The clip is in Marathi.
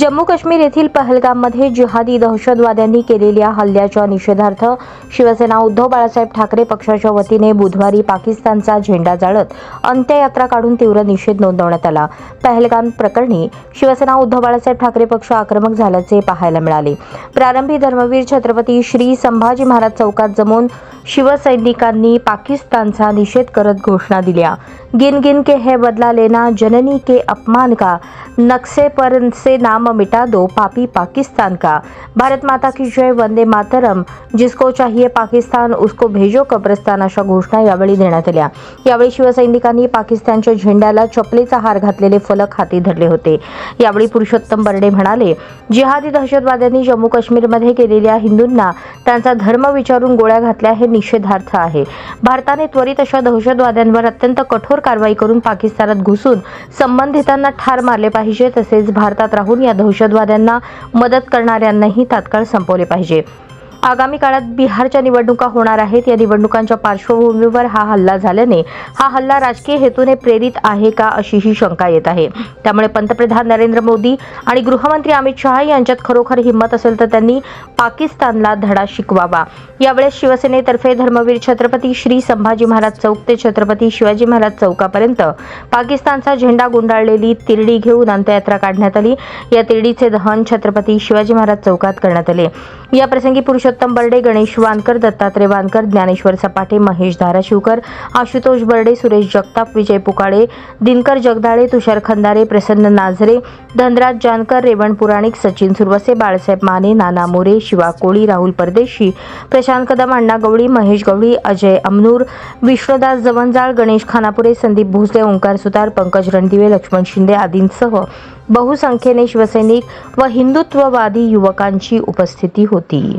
जम्मू काश्मीर येथील पहलगाममध्ये जिहादी दहशतवाद्यांनी केलेल्या हल्ल्याच्या निषेधार्थ शिवसेना उद्धव बाळासाहेब ठाकरे पक्षाच्या वतीने बुधवारी पाकिस्तानचा झेंडा जाळत अंत्ययात्रा काढून तीव्र निषेध नोंदवण्यात आला. पहलगाम प्रकरणी शिवसेना उद्धव बाळासाहेब ठाकरे पक्ष आक्रमक झाल्याचे पाहायला मिळाले. प्रारंभी धर्मवीर छत्रपती श्री संभाजी महाराज चौकात जमून शिवसैनिकांनी पाकिस्तानचा निषेध करत घोषणा दिल्या. गिन गिन के हे बदला लेना जननी के अपमान का नक्शे पर से नाम मिटा दो पापी पाकिस्तान का। भारत माता की जय वंदे मातरम। जिसको चाहिए पाकिस्तान उसको भेजो कब्रस्तान अशा घोषणा यावेळी देण्यात आल्या. यावेळी शिवसैनिकांनी पाकिस्तानच्या झेंड्याला चपलेचा हार घातलेले फलक हाती धरले होते. यावेळी पुरुषोत्तम बर्डे म्हणाले जिहादी दहशतवाद्यांनी जम्मू काश्मीरमध्ये केलेल्या हिंदूंना त्यांचा धर्म विचारून गोळ्या घातल्या हे निषेधार्थ आहे. भारताने त्वरित अशा दहशतवाद्यांवर अत्यंत कठोर कारवाई करून पाकिस्तानात घुसून संबंधितांना ठार मारले पाहिजे तसेच भारतात राहून या दहशतवाद्यांना मदत करणाऱ्यांनाही तात्काळ संपवले पाहिजे. आगामी काळात बिहारच्या निवडणुका होणार आहेत. या निवडणुकांच्या पार्श्वभूमीवर हा हल्ला झाल्याने हा हल्ला राजकीय हेतूने प्रेरित आहे का अशीही शंका येत आहे. त्यामुळे पंतप्रधान नरेंद्र मोदी आणि गृहमंत्री अमित शहा यांच्यात खरोखर हिंमत असेल तर त्यांनी पाकिस्तानला धडा शिकवावा. यावेळेस शिवसेनेतर्फे धर्मवीर छत्रपती श्री संभाजी महाराज चौक ते छत्रपती शिवाजी महाराज चौकापर्यंत पाकिस्तानचा झेंडा गुंडाळलेली तिरडी घेऊन अंत्ययात्रा काढण्यात आली. या तिरडीचे दहन छत्रपती शिवाजी महाराज चौकात करण्यात आले. या प्रसंगी पुरुषोत्तम बर्डे गणेश वानकर दत्तात्रय वानकर ज्ञानेश्वर सपाटे महेश धाराशिवकर आशुतोष बर्डे सुरेश जगताप विजय पुकाळे दिनकर जगदाळे तुषार खंदारे प्रसन्न नाझरे धनराज जानकर रेवण पुराणिक सचिन सुरवसे बाळासाहेब माने नाना मोरे शिवा कोळी राहुल परदेशी प्रशांत कदम अण्णा गवळी महेश गवळी अजय अमनूर विष्णुदास जवंजाळ गणेश खानापुरे संदीप भोसले ओंकार सुतार पंकज रणदिवे लक्ष्मण शिंदे आदींसह बहुसंख्येने शिवसैनिक व हिंदुत्ववादी युवकांची उपस्थिती होती.